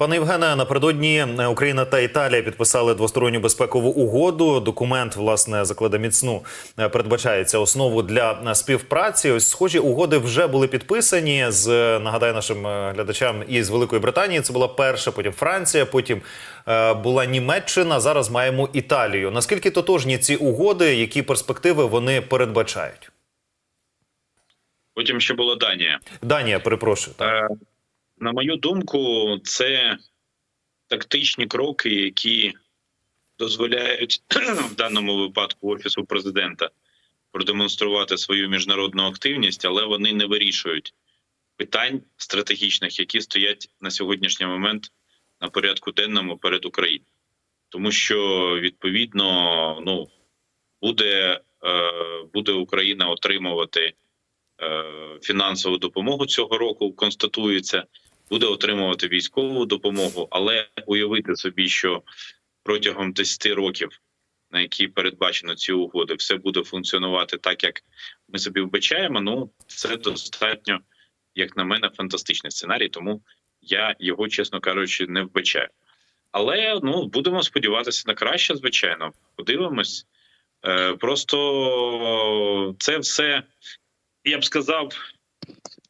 Пане Євгене, напередодні Україна та Італія підписали двосторонню безпекову угоду. Документ власне закладе міцну е, передбачається основу для співпраці. Ось схожі угоди вже були підписані з нагадаю нашим е, глядачам із Великої Британії. Це була перша, потім Франція, потім е, була Німеччина. Зараз маємо Італію. Наскільки тотожні ці угоди, які перспективи вони передбачають? Потім ще була Данія. Данія, перепрошую. Так. На мою думку, це тактичні кроки, які дозволяють в даному випадку офісу президента продемонструвати свою міжнародну активність, але вони не вирішують питань стратегічних, які стоять на сьогоднішній момент на порядку денному перед Україною, тому що відповідно ну буде, е, буде Україна отримувати е, фінансову допомогу цього року. Констатується, буде отримувати військову допомогу, але уявити собі, що протягом 10 років, на які передбачено ці угоди, все буде функціонувати так, як ми собі вбачаємо. Ну це достатньо, як на мене, фантастичний сценарій, тому я його, чесно кажучи, не вбачаю. Але ну будемо сподіватися на краще, звичайно. Подивимось. Е, просто це все, я б сказав,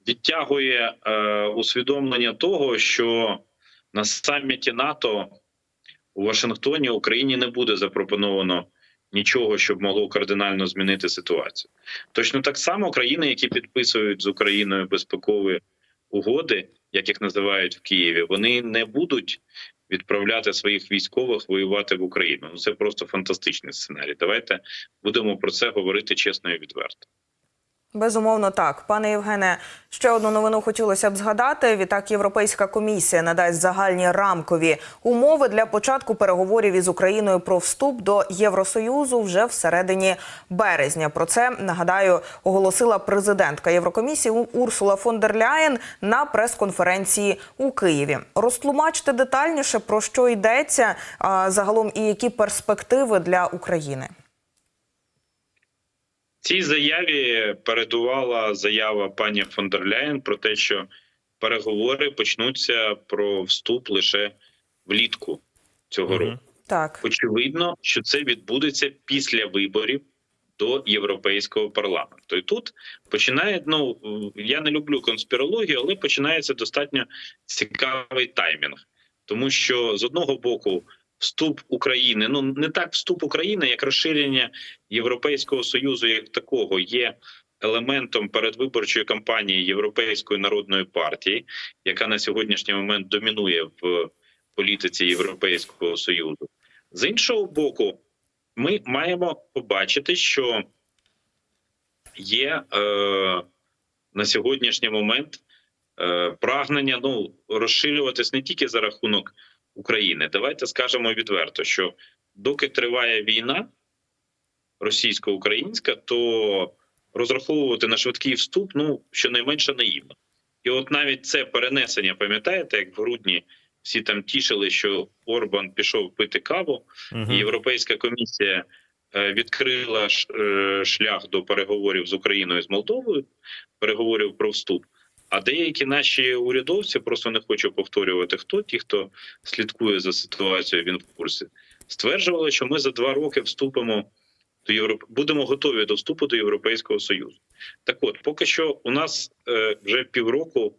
відтягує е, усвідомлення того, що на саміті НАТО у Вашингтоні Україні не буде запропоновано нічого, щоб могло кардинально змінити ситуацію. Точно так само країни, які підписують з Україною безпекові угоди, як їх називають в Києві, вони не будуть відправляти своїх військових воювати в Україну. Ну це просто фантастичний сценарій. Давайте будемо про це говорити чесно і відверто. Безумовно, так, пане Євгене. Ще одну новину хотілося б згадати. Відтак, Європейська комісія надасть загальні рамкові умови для початку переговорів із Україною про вступ до Євросоюзу вже всередині березня. Про це нагадаю оголосила президентка Єврокомісії Урсула фон дер Ляєн на прес-конференції у Києві. Розтлумачте детальніше про що йдеться загалом і які перспективи для України. Цій заяві передувала заява пані фон дер Ляєн про те, що переговори почнуться про вступ лише влітку цього року. Так, Очевидно, що це відбудеться після виборів до європейського парламенту. І тут починає ну я не люблю конспірологію, але починається достатньо цікавий таймінг, тому що з одного боку. Вступ України, ну не так вступ України, як розширення Європейського союзу, як такого, є елементом передвиборчої кампанії Європейської народної партії, яка на сьогоднішній момент домінує в політиці Європейського союзу. З іншого боку, ми маємо побачити, що є е, на сьогоднішній момент е, прагнення ну розширюватись не тільки за рахунок України. Давайте скажемо відверто, що доки триває війна російсько-українська, то розраховувати на швидкий вступ ну щонайменше наївно. І от навіть це перенесення, пам'ятаєте, як в грудні всі там тішили, що Орбан пішов пити каву, Мгм. і Європейська комісія е, відкрила е, шлях до переговорів з Україною з Молдовою, переговорів про вступ. А деякі наші урядовці просто не хочу повторювати, хто ті, хто слідкує за ситуацією, в курсі, стверджували, що ми за два роки вступимо до Європ... будемо готові до вступу до Європейського Союзу. Так от, поки що у нас е, вже півроку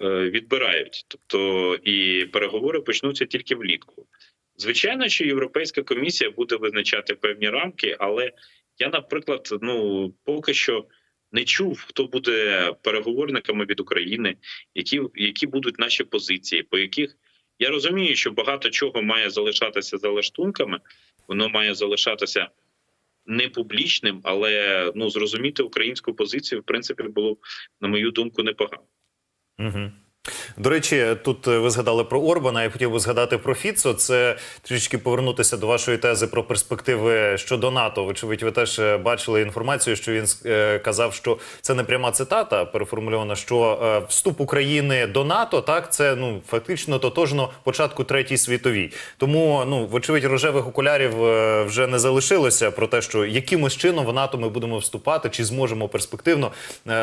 е, відбирають, тобто і переговори почнуться тільки влітку. Звичайно, що Європейська комісія буде визначати певні рамки, але я, наприклад, ну поки що не чув, хто буде переговорниками від України, які, які будуть наші позиції, по яких я розумію, що багато чого має залишатися за лаштунками, воно має залишатися не публічним, але ну зрозуміти українську позицію, в принципі, було на мою думку, непогано. Угу. До речі, тут е, ви згадали про Орбана. Я хотів би згадати про Фіцо. Це трішки повернутися до вашої тези про перспективи щодо НАТО. Вочевидь, ви теж е, бачили інформацію, що він е, казав, що це не пряма цитата, переформульована, що вступ України до НАТО так це ну фактично тотожно початку третій світовій. Тому ну вочевидь, рожевих окулярів вже не залишилося про те, що якимось чином в НАТО ми будемо вступати, чи зможемо перспективно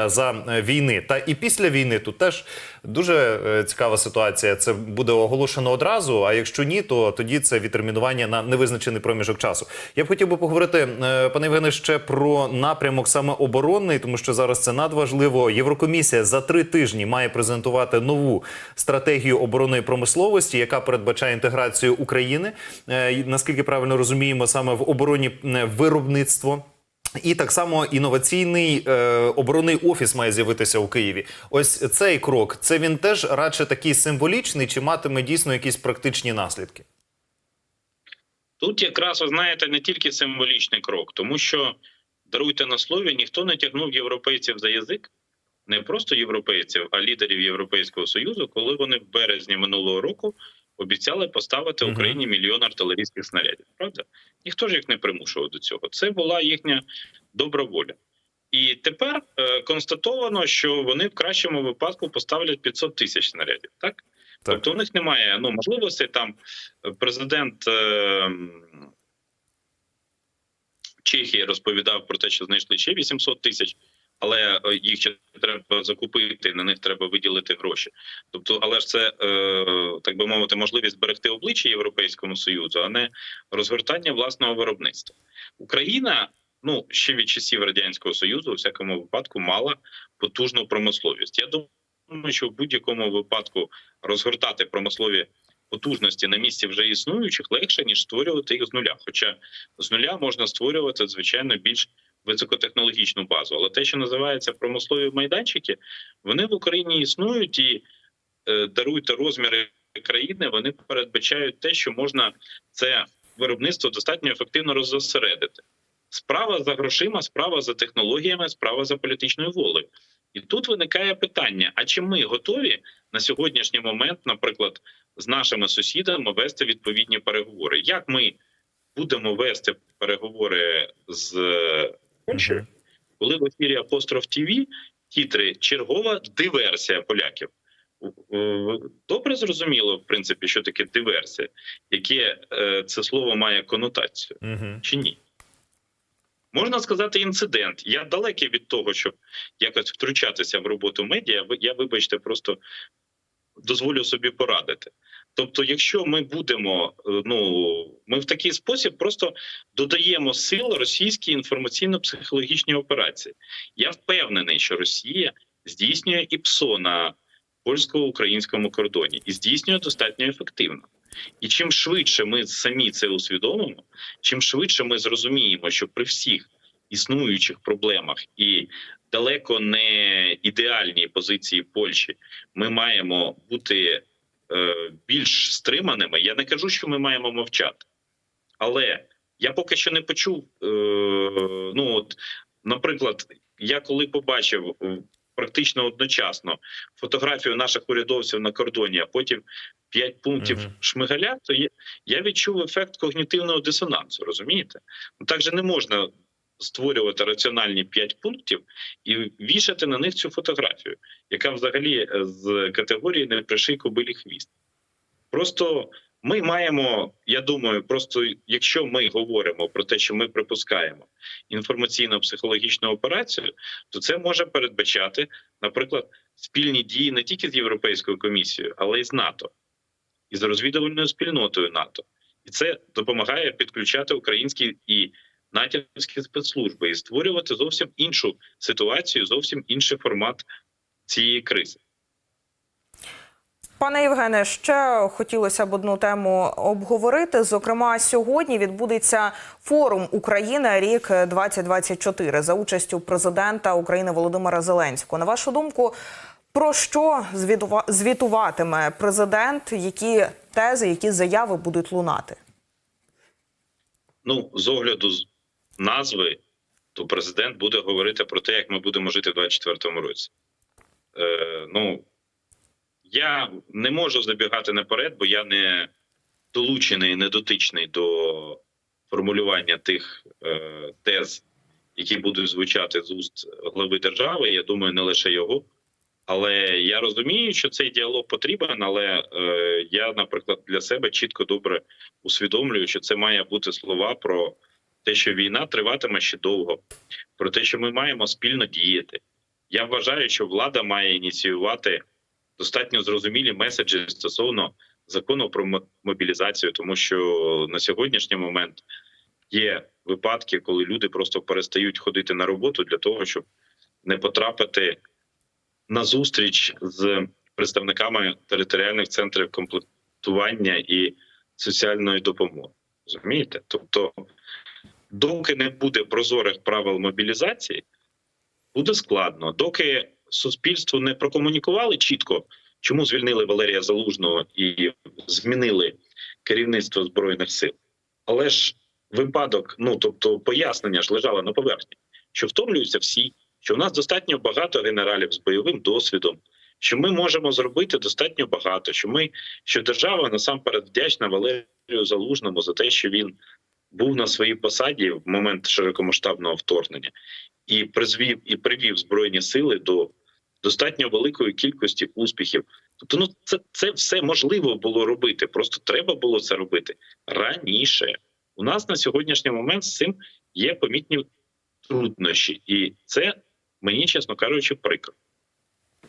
за війни. Та і після війни тут теж дуже дуже е, цікава ситуація. Це буде оголошено одразу. А якщо ні, то тоді це відтермінування на невизначений проміжок часу. Я б хотів би поговорити, е, пане Євгене, ще про напрямок саме оборонний, тому що зараз це надважливо. Єврокомісія за три тижні має презентувати нову стратегію оборонної промисловості, яка передбачає інтеграцію України. Е, Наскільки правильно розуміємо, саме в обороні виробництво. І так само інноваційний е, оборонний офіс має з'явитися у Києві. Ось цей крок. Це він теж радше такий символічний, чи матиме дійсно якісь практичні наслідки? Тут якраз ви знаєте не тільки символічний крок, тому що даруйте на слові, ніхто не тягнув європейців за язик, не просто європейців, а лідерів Європейського союзу, коли вони в березні минулого року обіцяли поставити Україні мільйон артилерійських снарядів. Правда, ніхто ж їх не примушував до цього. Це була їхня добра воля. І тепер е, констатовано, що вони в кращому випадку поставлять 500 тисяч снарядів. Так? Так. Тобто у них немає ну можливостей там е, президент е, Чехії розповідав про те, що знайшли ще 800 тисяч, але е, їх ще треба закупити, на них треба виділити гроші. Тобто, але ж це е, так би мовити, можливість зберегти обличчя Європейському Союзу, а не розгортання власного виробництва. Україна. Ну, ще від часів радянського союзу, у всякому випадку, мала потужну промисловість. Я думаю, що в будь-якому випадку розгортати промислові потужності на місці вже існуючих легше ніж створювати їх з нуля. Хоча з нуля можна створювати звичайно більш високотехнологічну базу. Але те, що називається промислові майданчики, вони в Україні існують і е, даруйте розміри країни. Вони передбачають те, що можна це виробництво достатньо ефективно роззосередити. Справа за грошима, справа за технологіями, справа за політичною волею. І тут виникає питання: а чи ми готові на сьогоднішній момент, наприклад, з нашими сусідами вести відповідні переговори? Як ми будемо вести переговори з е, Польщею, Мгм. коли в ефірі Апостроф ТВ тітри чергова диверсія поляків? У- Добре зрозуміло, в принципі, що таке диверсія, яке е, це слово має конотацію Угу. чи ні? Можна сказати, інцидент. Я далекий від того, щоб якось втручатися в роботу медіа. Я, вибачте, просто дозволю собі порадити. Тобто, якщо ми будемо, е, ну ми в такий спосіб просто додаємо сил російській інформаційно-психологічній операції. Я впевнений, що Росія здійснює ІПСО на польсько-українському кордоні і здійснює достатньо ефективно. І чим швидше ми самі це усвідомимо, чим швидше ми зрозуміємо, що при всіх існуючих проблемах і далеко не ідеальній позиції Польщі ми маємо бути більш стриманими. Я не кажу, що ми маємо мовчати, але я поки що не почув. Е, ну от, наприклад, я коли побачив е, практично одночасно фотографію наших урядовців на кордоні, а потім п'ять пунктів Мгм. шмигаля, то я, я відчув ефект когнітивного дисонансу. Розумієте? Ну так же не можна створювати раціональні п'ять пунктів і вішати на них цю фотографію, яка взагалі е, з категорії не приший кобилі хвіст. Просто ми маємо, я думаю, просто якщо ми говоримо про те, що ми припускаємо інформаційно-психологічну операцію, то це може передбачати, наприклад, спільні дії не тільки з Європейською комісією, але й з НАТО, і з розвідувальною спільнотою НАТО. І це допомагає підключати українські і натівські спецслужби і створювати зовсім іншу ситуацію, зовсім інший формат цієї кризи. Пане Євгене, ще хотілося б одну тему обговорити. Зокрема, сьогодні відбудеться форум України рік 2024 за участю президента України Володимира Зеленського. На вашу думку, про що звітува- звітуватиме президент? Які тези, які заяви будуть лунати? Ну, з огляду назви, то президент буде говорити про те, як ми будемо жити в 2024 році. Е, ну, я не можу забігати наперед, бо я не долучений, не дотичний до формулювання тих е, тез, які будуть звучати з уст глави держави. Я думаю, не лише його. Але я розумію, що цей діалог потрібен. Але е, я, наприклад, для себе чітко добре усвідомлюю, що це має бути слова про те, що війна триватиме ще довго, про те, що ми маємо спільно діяти. Я вважаю, що влада має ініціювати достатньо зрозумілі меседжі стосовно закону про мобілізацію, тому що на сьогоднішній момент є випадки, коли люди просто перестають ходити на роботу для того, щоб не потрапити на зустріч з представниками територіальних центрів комплектування і соціальної допомоги. Розумієте? Тобто, доки не буде прозорих правил мобілізації, буде складно. Доки суспільству не прокомунікували чітко, чому звільнили Валерія Залужного і змінили керівництво збройних сил. Але ж випадок, ну тобто пояснення ж лежало на поверхні, що втомлюються всі, що в нас достатньо багато генералів з бойовим досвідом, що ми можемо зробити достатньо багато, що ми що держава насамперед вдячна Валерію Залужному за те, що він був на своїй посаді в момент широкомасштабного вторгнення і призвів і привів збройні сили до достатньо великої кількості успіхів. Тобто, ну це, це все можливо було робити. Просто треба було це робити раніше. У нас на сьогоднішній момент з цим є помітні труднощі, і це мені, чесно кажучи, прикро.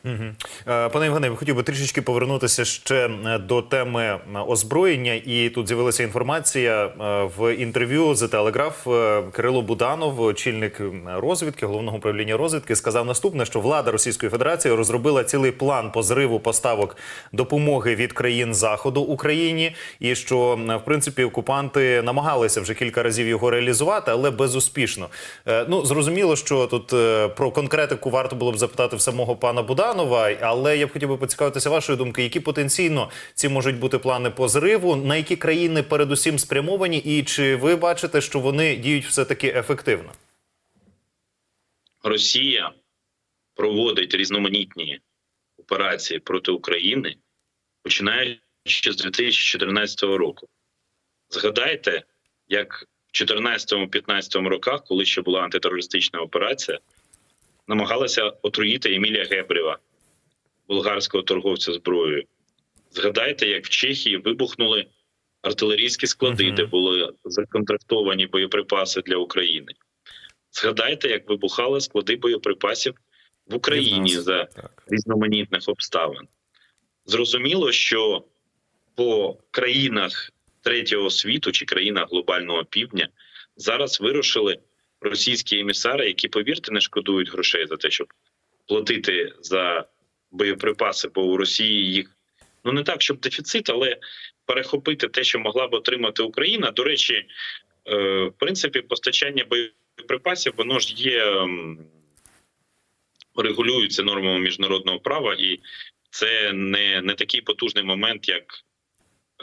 Е, Пане Євгене, я хотів би трішечки повернутися ще е, до теми е, озброєння. І тут з'явилася інформація в інтерв'ю Telegraph. Е, Кирило Буданов, очільник розвідки, головного управління розвідки, сказав наступне: що влада Російської Федерації розробила цілий план по зриву поставок допомоги від країн заходу Україні, і що в принципі окупанти намагалися вже кілька разів його реалізувати, але безуспішно. Ну зрозуміло, що тут про конкретику варто було б запитати в самого пана Буданова, але я б хотів би поцікавитися вашої думки, які потенційно ці можуть бути плани по зриву, на які країни передусім спрямовані, і чи ви бачите, що вони діють все таки ефективно? Росія проводить різноманітні операції проти України, починаючи з 2014 року. Згадайте, як в 2014-2015 роках, коли ще була антитерористична операція, намагалася отруїти Емілія Гебрєва, болгарського торговця зброєю. Згадайте, як в Чехії вибухнули артилерійські склади, Мгм. де були законтрактовані боєприпаси для України. Згадайте, як вибухали склади боєприпасів в Україні нас. за Так. різноманітних обставин. Зрозуміло, що по країнах третього світу чи країнах глобального півдня зараз вирушили російські емісари, які, повірте, не шкодують грошей за те, щоб платити за боєприпаси, бо у Росії їх ну не так, щоб дефіцит, але перехопити те, що могла б отримати Україна. До речі, е, в принципі, постачання боєприпасів воно ж є. Регулюється нормами міжнародного права, і це не, не такий потужний момент, як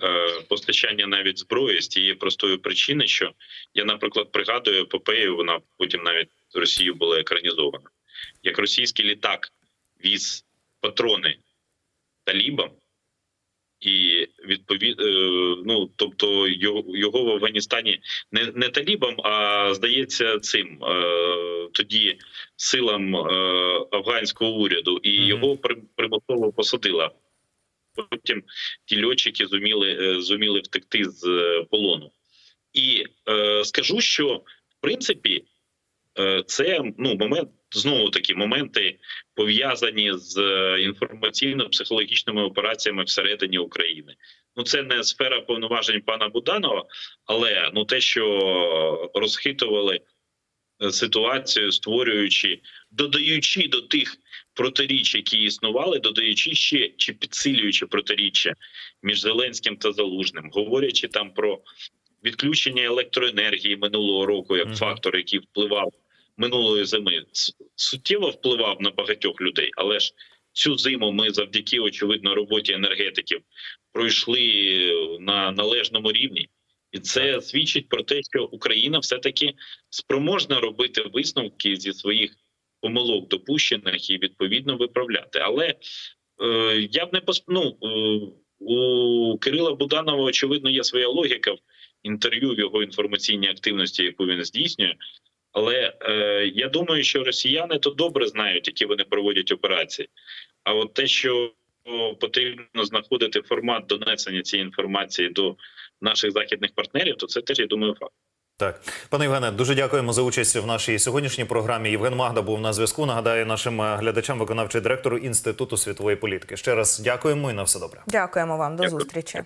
е, постачання навіть зброї з тієї простої причини, що я, наприклад, пригадую епопею, вона потім навіть Росією була екранізована. Як російський літак віз патрони талібам, і відповід, е, ну тобто його, в Афганістані не, не талібам, а здається, цим е, тоді силам е, афганського уряду, і його примусово посадила. Потім ті льотчики зуміли, зуміли втекти з полону. І е, скажу, що в принципі це ну момент знову таки моменти пов'язані з е, інформаційно-психологічними операціями всередині України. Ну це не сфера повноважень пана Буданова, але ну те, що розхитували е, ситуацію, створюючи, додаючи до тих протиріч, які існували, додаючи ще чи підсилюючи протиріччя між Зеленським та Залужним, говорячи там про відключення електроенергії минулого року як фактор, який впливав минулої зими, суттєво впливав на багатьох людей, але ж цю зиму ми завдяки очевидно роботі енергетиків пройшли на належному рівні. І це свідчить про те, що Україна все таки спроможна робити висновки зі своїх помилок допущених і відповідно виправляти. Але е, я б не пос... ну, е, у Кирила Буданова очевидно є своя логіка в інтерв'ю в його інформаційній активності, яку він здійснює. Але е, я думаю, що росіяни то добре знають, які вони проводять операції. А от те, що потрібно знаходити формат донесення цієї інформації до наших західних партнерів, то це теж я думаю факт. Так, пане Євгене, дуже дякуємо за участь в нашій сьогоднішній програмі. Євген Магда був на зв'язку. Нагадаю нашим е, глядачам, виконавчий директор інституту світової політики. Ще раз дякуємо і на все добре. Дякуємо вам. До Дякую. зустрічі.